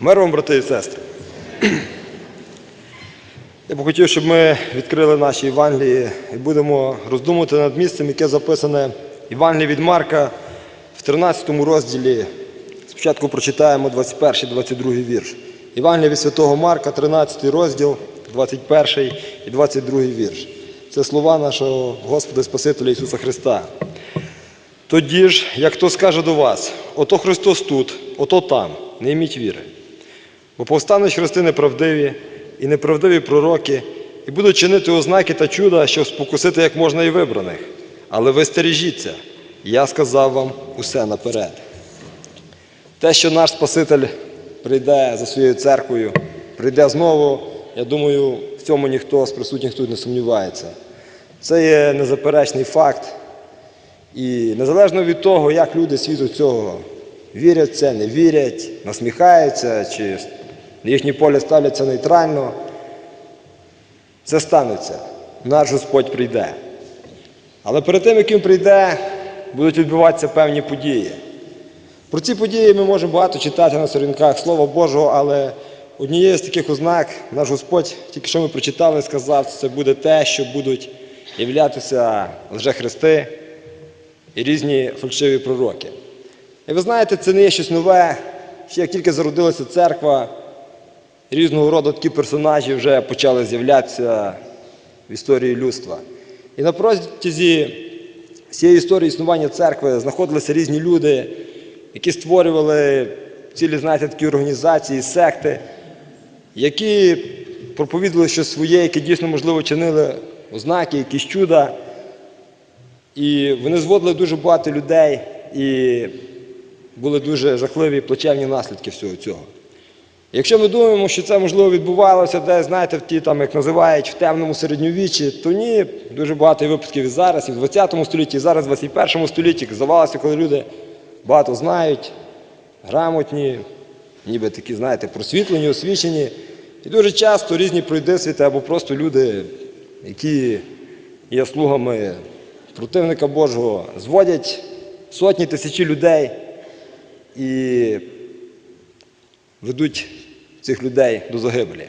Мир вам, брати і сестри. Я б хотів, щоб ми відкрили наші Євангелії і будемо роздумувати над місцем, яке записане Євангеліє від Марка в 13 розділі. Спочатку прочитаємо 21-22 вірш. Євангеліє від Святого Марка, 13 розділ, 21 і 22 вірш. Це слова нашого Господа Спасителя Ісуса Христа. Тоді ж, як хто скаже до вас, ото Христос тут, ото там, не йміть віри. Бо повстануть хрести неправдиві і неправдиві пророки, і будуть чинити ознаки та чуда, щоб спокусити як можна і вибраних. Але ви стережіться, я сказав вам усе наперед. Те, що наш Спаситель прийде за своєю церквою, прийде знову, я думаю, в цьому ніхто з присутніх тут не сумнівається. Це є незаперечний факт. І незалежно від того, як люди світу цього вірять це, не вірять, насміхаються, чи на їхнє поле ставляться нейтрально, це станеться. Наш Господь прийде. Але перед тим, як він прийде, будуть відбуватися певні події. Про ці події ми можемо багато читати на сторінках Слова Божого, але однією з таких ознак наш Господь, тільки що ми прочитали, сказав, це буде те, що будуть являтися лжехристи і різні фальшиві пророки. І ви знаєте, це не є щось нове. Ще як тільки зародилася церква, різного роду такі персонажі вже почали з'являтися в історії людства. І на протязі всієї історії існування церкви знаходилися різні люди, які створювали цілі, знаєте, такі організації, секти, які проповідували щось своє, яке дійсно, можливо, чинили ознаки, якісь чуда. І вони зводили дуже багато людей, і були дуже жахливі плачевні наслідки всього цього. Якщо ми думаємо, що це можливо відбувалося десь, знаєте, в ті, там, як називають, в темному середньовіччі, то ні, дуже багато випадків і зараз, і в 20 столітті, і зараз в 21 столітті. Здавалося, коли люди багато знають, грамотні, ніби такі, знаєте, просвітлені, освічені. І дуже часто різні пройдисвіти або просто люди, які є слугами противника Божого, зводять сотні тисячі людей і ведуть цих людей до загибелі.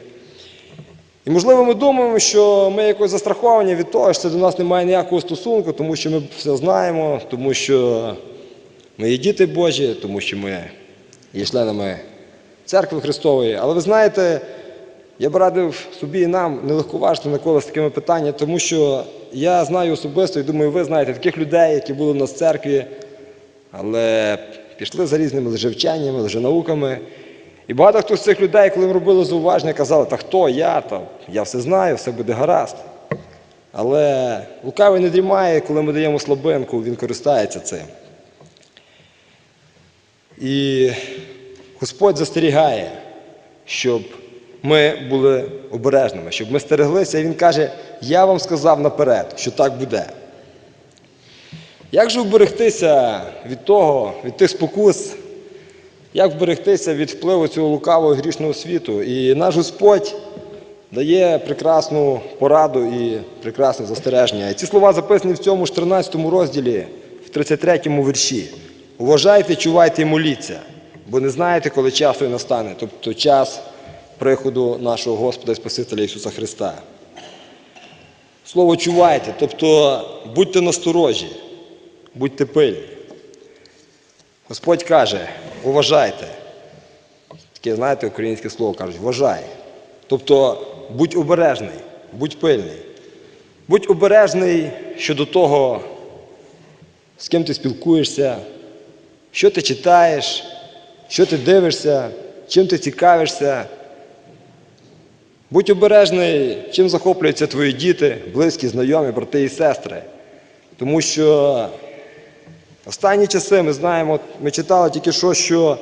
І, можливо, ми думаємо, що ми якось застраховані від того, що це до нас не має ніякого стосунку, тому що ми все знаємо, тому що ми є діти Божі, тому що ми є членами церкви Христової. Але ви знаєте, я б радив собі і нам не легковажити ніколи з такими питаннями, тому що я знаю особисто і думаю, ви знаєте таких людей, які були в нас в церкві, але пішли за різними лжевчаннями, лженауками. І багато хто з цих людей, коли їм робили зауваження, казали, та хто я, та я все знаю, все буде гаразд. Але лукавий не дрімає, коли ми даємо слабинку, він користається цим. І Господь застерігає, щоб ми були обережними, щоб ми стереглися. І Він каже, я вам сказав наперед, що так буде. Як же вберегтися від того, від тих спокус, як вберегтися від впливу цього лукавого і грішного світу? І наш Господь дає прекрасну пораду і прекрасне застереження. І ці слова записані в цьому ж 13 розділі, в 33 вірші. Уважайте, чувайте і моліться, бо не знаєте, коли час той настане, тобто час приходу нашого Господа і Спасителя Ісуса Христа. Слово чувайте, тобто будьте насторожі, будьте пильні. Господь каже, уважайте. Таке, знаєте, українське слово кажуть, вважай. Тобто будь обережний, будь пильний. Будь обережний щодо того, з ким ти спілкуєшся, що ти читаєш, що ти дивишся, чим ти цікавишся. Будь обережний, чим захоплюються твої діти, близькі, знайомі, брати і сестри. Тому що останні часи ми знаємо, ми читали тільки що, що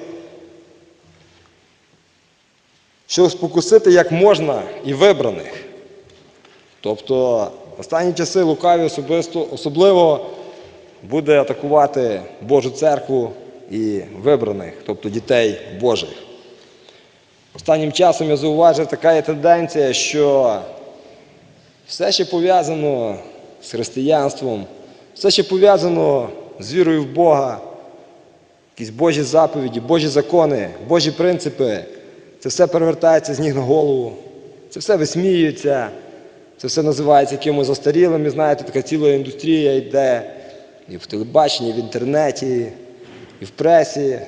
щоб спокусити як можна і вибраних. Тобто останні часи лукаві особисто, особливо буде атакувати Божу церкву і вибраних, тобто дітей Божих. Останнім часом я зауважив, така є тенденція, що все, що пов'язано з християнством, все, що пов'язано з вірою в Бога, якісь Божі заповіді, Божі закони, Божі принципи. Це все перевертається з ніг на голову, це все висміюється, це все називається якимось застарілим. І знаєте, така ціла індустрія йде і в телебаченні, і в інтернеті, і в пресі.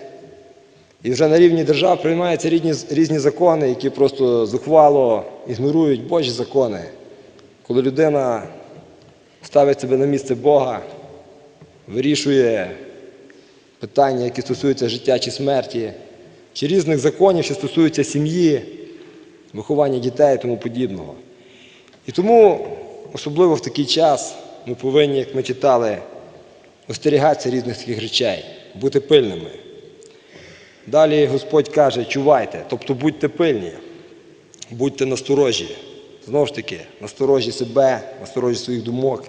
І вже на рівні держав приймаються різні, різні закони, які просто зухвало ігнорують Божі закони. Коли людина ставить себе на місце Бога, вирішує питання, які стосуються життя чи смерті, чи різних законів, що стосуються сім'ї, виховання дітей і тому подібного. І тому, особливо в такий час, ми повинні, як ми читали, остерігатися різних таких речей, бути пильними. Далі Господь каже, чувайте, тобто будьте пильні, будьте насторожі. Знову ж таки, насторожі себе, насторожі своїх думок,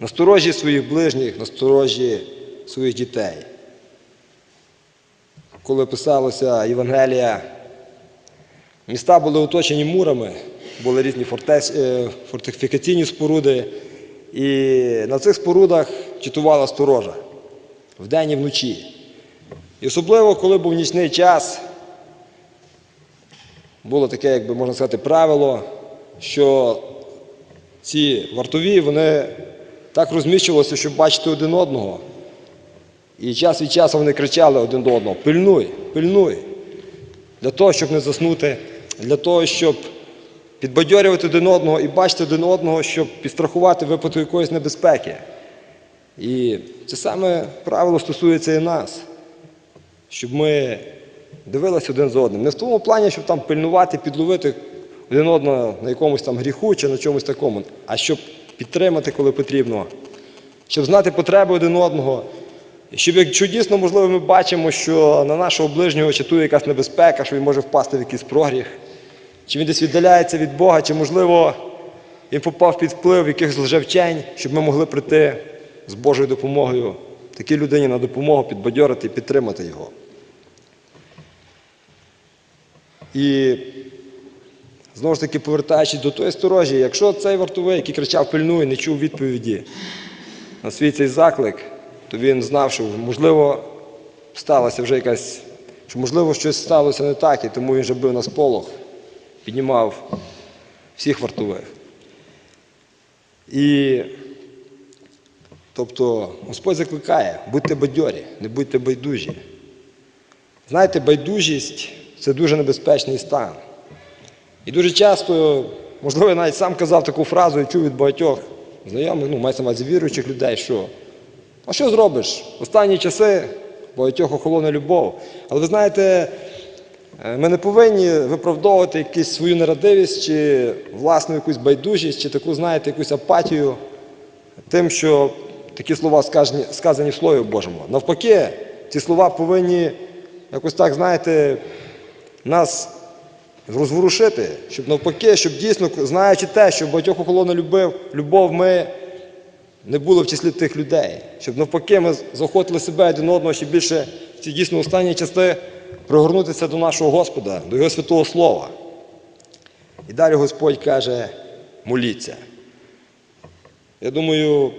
насторожі своїх ближніх, насторожі своїх дітей. Коли писалося Євангелія, міста були оточені мурами, були різні фортець, е, фортифікаційні споруди, і на цих спорудах читувала сторожа вдень і вночі. І особливо, коли був нічний час, було таке, як би можна сказати, правило, що ці вартові вони так розміщувалися, щоб бачити один одного. І час від часу вони кричали один до одного: пильнуй, пильнуй. Для того, щоб не заснути, для того, щоб підбадьорювати один одного і бачити один одного, щоб підстрахувати випадку якоїсь небезпеки. І це саме правило стосується і нас щоб ми дивилися один за одним. Не в тому плані, щоб там пильнувати, підловити один одного на якомусь там гріху чи на чомусь такому, а щоб підтримати, коли потрібно, щоб знати потреби один одного. Щоб, якщо дійсно, можливо, ми бачимо, що на нашого ближнього чатує якась небезпека, що він може впасти в якийсь прогріх, чи він десь віддаляється від Бога, чи, можливо, він попав під вплив якихось лжевчень, щоб ми могли прийти з Божою допомогою такій людині на допомогу підбадьорити і підтримати його. І знову ж таки, повертаючись до тої сторожі, якщо цей вартовий, який кричав пильнуй, не чув відповіді на свій цей заклик, то він знав, що можливо сталося вже якась, що можливо щось сталося не так, і тому він вже бив на сполох, піднімав всіх вартових. І тобто Господь закликає, будьте бадьорі, не будьте байдужі. Знаєте, байдужість це дуже небезпечний стан. І дуже часто, можливо, я навіть сам казав таку фразу і чув від багатьох знайомих, ну, на увазі віруючих людей, що а що зробиш? Останні часи багатьох охолоне любов. Але ви знаєте, е, ми не повинні виправдовувати якусь свою нерадивість чи власну якусь байдужість, чи таку, знаєте, якусь апатію тим, що такі слова сказані, сказані в Слові Божому. Навпаки, ці слова повинні якось так, знаєте, нас розворушити, щоб навпаки, щоб дійсно, знаючи те, що багатьох охолоне любив, любов, ми не були в числі тих людей. Щоб навпаки ми заохотили себе один одного ще більше в ці дійсно останні части пригорнутися до нашого Господа, до Його святого Слова. І далі Господь каже, моліться. Я думаю,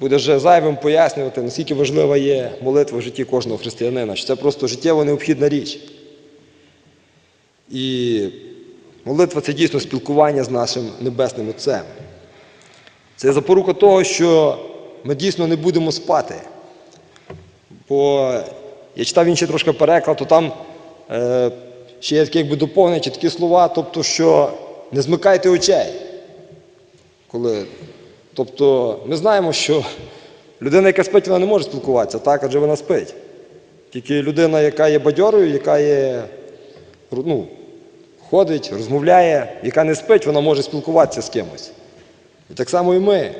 буде вже зайвим пояснювати, наскільки важлива є молитва в житті кожного християнина, що це просто життєво необхідна річ. І молитва це дійсно спілкування з нашим Небесним Отцем. Це запорука того, що ми дійсно не будемо спати. Бо я читав інший трошки переклад, то там е, ще є такі якби доповнення, такі слова, тобто, що не змикайте очей. Коли, тобто ми знаємо, що людина, яка спить, вона не може спілкуватися, так, адже вона спить. Тільки людина, яка є бадьорою, яка є, ну, ходить, розмовляє, яка не спить, вона може спілкуватися з кимось. І так само і ми.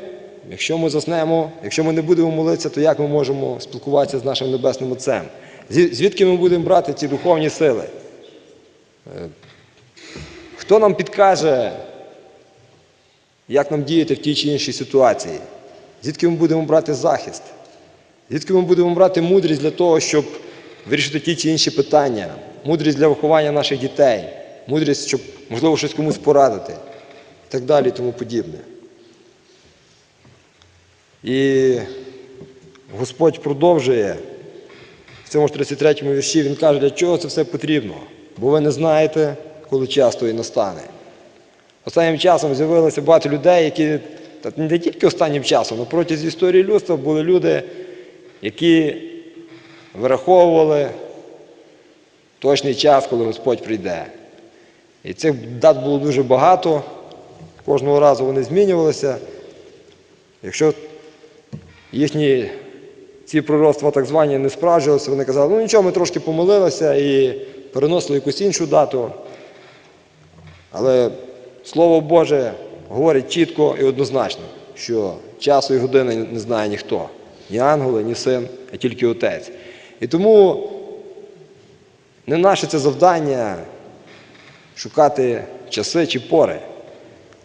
Якщо ми заснемо, якщо ми не будемо молитися, то як ми можемо спілкуватися з нашим Небесним Отцем? Звідки ми будемо брати ці духовні сили? Е, Хто нам підкаже, як нам діяти в тій чи іншій ситуації? Звідки ми будемо брати захист? Звідки ми будемо брати мудрість для того, щоб вирішити ті чи інші питання, мудрість для виховання наших дітей, мудрість, щоб, можливо, щось комусь порадити і так далі і тому подібне. І Господь продовжує в цьому ж 33-му вірші він каже, для чого це все потрібно. Бо ви не знаєте, коли час той настане. Останнім часом з'явилося багато людей, які не тільки останнім часом, але протягом історії людства були люди, які вираховували точний час, коли Господь прийде. І цих дат було дуже багато, кожного разу вони змінювалися. Якщо їхні ці пророцтва так звані не справджувалися, вони казали, ну нічого, ми трошки помилилися і переносили якусь іншу дату. Але Слово Боже говорить чітко і однозначно, що часу і години не знає ніхто. Ні ангели, ні син, а тільки Отець. І тому не наше це завдання шукати часи чи пори.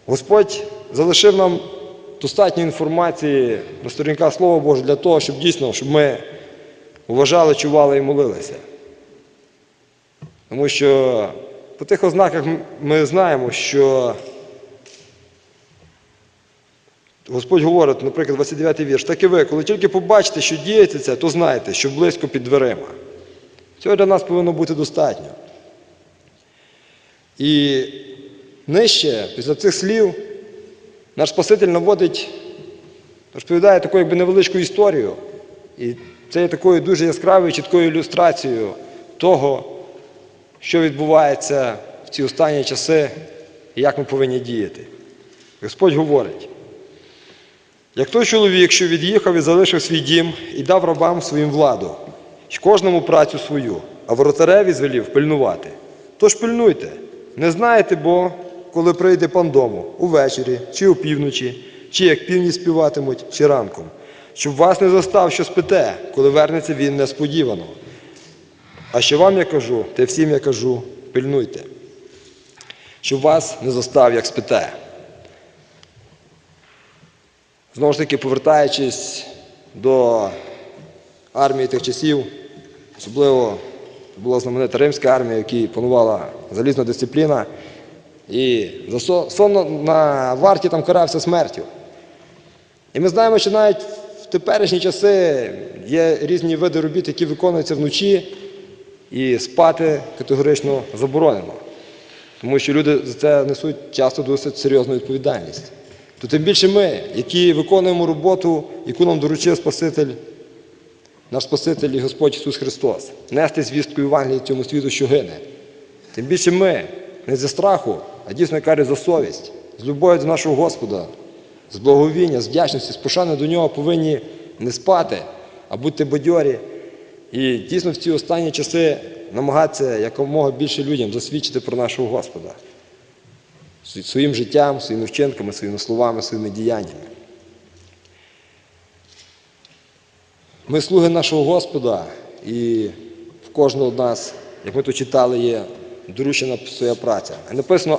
Господь залишив нам достатньо інформації на сторінках Слова Божого для того, щоб дійсно, щоб ми вважали, чували і молилися. Тому що по тих ознаках ми знаємо, що Господь говорить, наприклад, 29 й вірш, так і ви, коли тільки побачите, що діється це, то знайте, що близько під дверима. Цього для нас повинно бути достатньо. І нижче, після цих слів, наш Спаситель наводить, розповідає таку якби невеличку історію. І це є такою дуже яскравою, чіткою ілюстрацією того, що відбувається в ці останні часи і як ми повинні діяти. Господь говорить, як той чоловік, що від'їхав і залишив свій дім і дав рабам своїм владу, і кожному працю свою, а воротареві звелів пильнувати. Тож пильнуйте, не знаєте, бо коли прийде пан дому, увечері, чи опівночі, чи як півні співатимуть, чи ранком, щоб вас не застав, що спите, коли вернеться він несподівано. А що вам я кажу, те всім я кажу, пильнуйте, щоб вас не застав, як спите. Знову ж таки, повертаючись до армії тих часів, особливо була знаменита римська армія, в якій панувала залізна дисципліна, і за сон на варті там карався смертю. І ми знаємо, що навіть в теперішні часи є різні види робіт, які виконуються вночі, і спати категорично заборонено. Тому що люди за це несуть часто досить серйозну відповідальність. То тим більше ми, які виконуємо роботу, яку нам доручив Спаситель, наш Спаситель і Господь Ісус Христос, нести звістку Євангелії цьому світу, що гине. Тим більше ми не зі страху, а дійсно каже за совість, з любов'ю до нашого Господа, з благовіння, з вдячності, з пошани до нього повинні не спати, а бути бадьорі. І дійсно в ці останні часи намагатися якомога більше людям засвідчити про нашого Господа своїм життям, своїми вчинками, своїми словами, своїми діяннями. Ми слуги нашого Господа, і в кожного з нас, як ми тут читали, є доручена своя праця. Написано,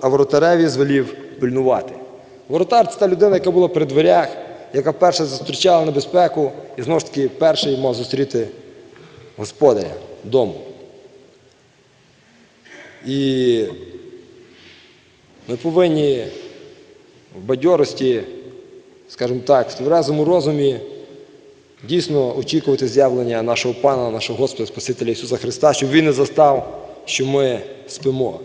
а воротареві звелів пильнувати. Воротар це та людина, яка була при дверях, яка перша зустрічала небезпеку, і знову ж таки перший мав зустріти господаря дому. І ми повинні в бадьорості, скажімо так, в тверезому розумі дійсно очікувати з'явлення нашого Пана, нашого Господа Спасителя Ісуса Христа, щоб Він не застав, що ми спимо.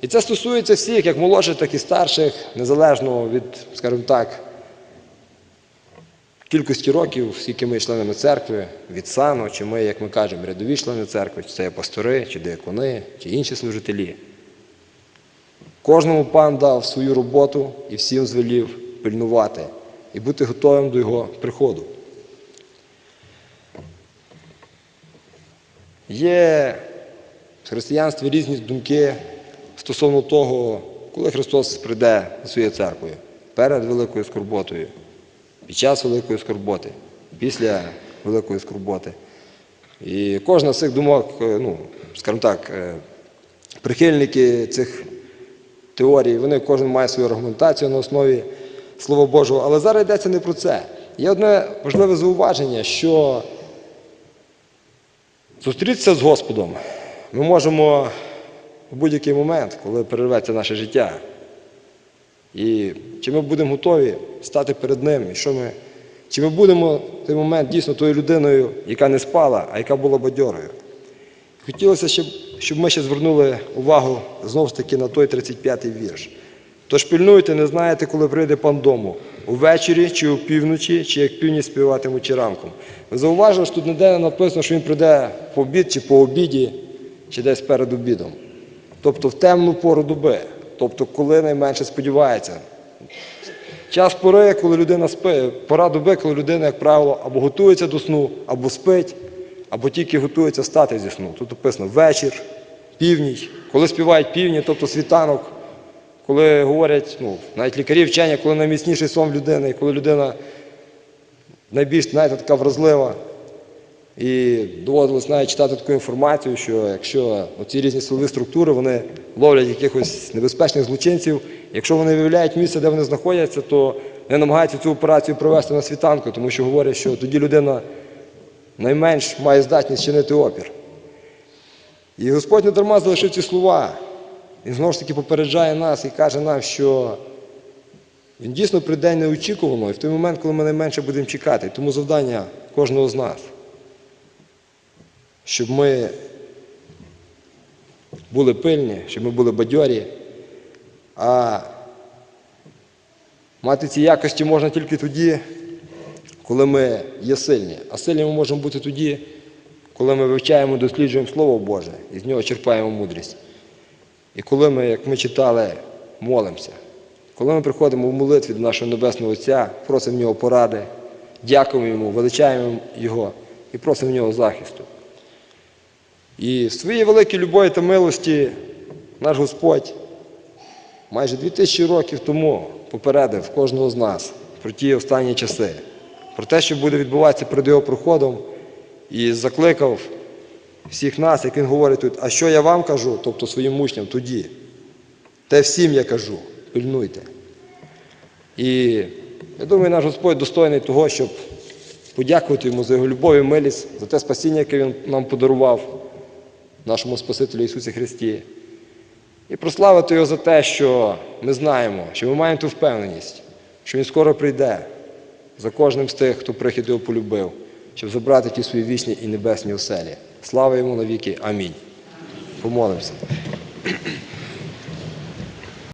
І це стосується всіх, як молодших, так і старших, незалежно від, скажімо так, кількості років, скільки ми членами церкви, від сану, чи ми, як ми кажемо, рядові члени церкви, чи це є пастори, чи диакони, чи інші служителі. Кожному пан дав свою роботу і всім звелів пильнувати і бути готовим до його приходу. Є в християнстві різні думки стосовно того, коли Христос прийде за своєю церквою перед великою скорботою, під час великої скорботи, після великої скорботи. І кожна з цих думок, е, ну, скажімо так, е, прихильники цих теорій, вони кожен має свою аргументацію на основі Слова Божого. Але зараз йдеться не про це. Є одне важливе зауваження, що зустрітися з Господом ми можемо в будь-який момент, коли перерветься наше життя. І чи ми будемо готові стати перед Ним, і що ми Чи ми будемо в той момент дійсно тою людиною, яка не спала, а яка була бадьорою? Хотілося, щоб, щоб ми ще звернули увагу знову ж таки на той 35-й вірш. Тож пильнуйте, не знаєте, коли прийде пан дому, увечері чи опівночі, чи як північ співатимуть чи ранком. Ви зауважили, що тут ніде не написано, що він прийде в обід чи по обіді, чи десь перед обідом. Тобто в темну пору доби, тобто коли найменше сподівається. Час пори, коли людина спить, пора доби, коли людина, як правило, або готується до сну, або спить, або тільки готується стати зі сну. Тут написано вечір, північ, коли співають півні, тобто світанок, коли говорять, ну, навіть лікарі вчення, коли найміцніший сон людини, коли людина найбільш знаєте, така вразлива. І доводилось навіть читати таку інформацію, що якщо ці різні силові структури вони ловлять якихось небезпечних злочинців, якщо вони виявляють місце, де вони знаходяться, то вони намагаються цю операцію провести на світанку, тому що говорять, що тоді людина найменш має здатність чинити опір. І Господь не дарма залишив ці слова. Він знову ж таки попереджає нас і каже нам, що він дійсно прийде неочікувано і в той момент, коли ми найменше будемо чекати. Тому завдання кожного з нас щоб ми були пильні, щоб ми були бадьорі. А мати ці якості можна тільки тоді, коли ми є сильні. А сильні ми можемо бути тоді, коли ми вивчаємо, досліджуємо Слово Боже і з нього черпаємо мудрість. І коли ми, як ми читали, молимося. Коли ми приходимо в молитві до нашого Небесного Отця, просимо в нього поради, дякуємо йому, величаємо Його і просимо в нього захисту. І в своїй великій любові та милості наш Господь майже 2000 років тому попередив кожного з нас про ті останні часи, про те, що буде відбуватися перед його проходом, і закликав всіх нас, як він говорить тут, а що я вам кажу, тобто своїм учням тоді, те всім я кажу, пильнуйте. І я думаю, наш Господь достойний того, щоб подякувати йому за його любов і милість, за те спасіння, яке він нам подарував нашому Спасителю Ісусі Христі. І прославити Його за те, що ми знаємо, що ми маємо ту впевненість, що Він скоро прийде за кожним з тих, хто прихід його полюбив, щоб забрати ті свої вічні і небесні оселі. Слава йому навіки. Амінь. Помолимося.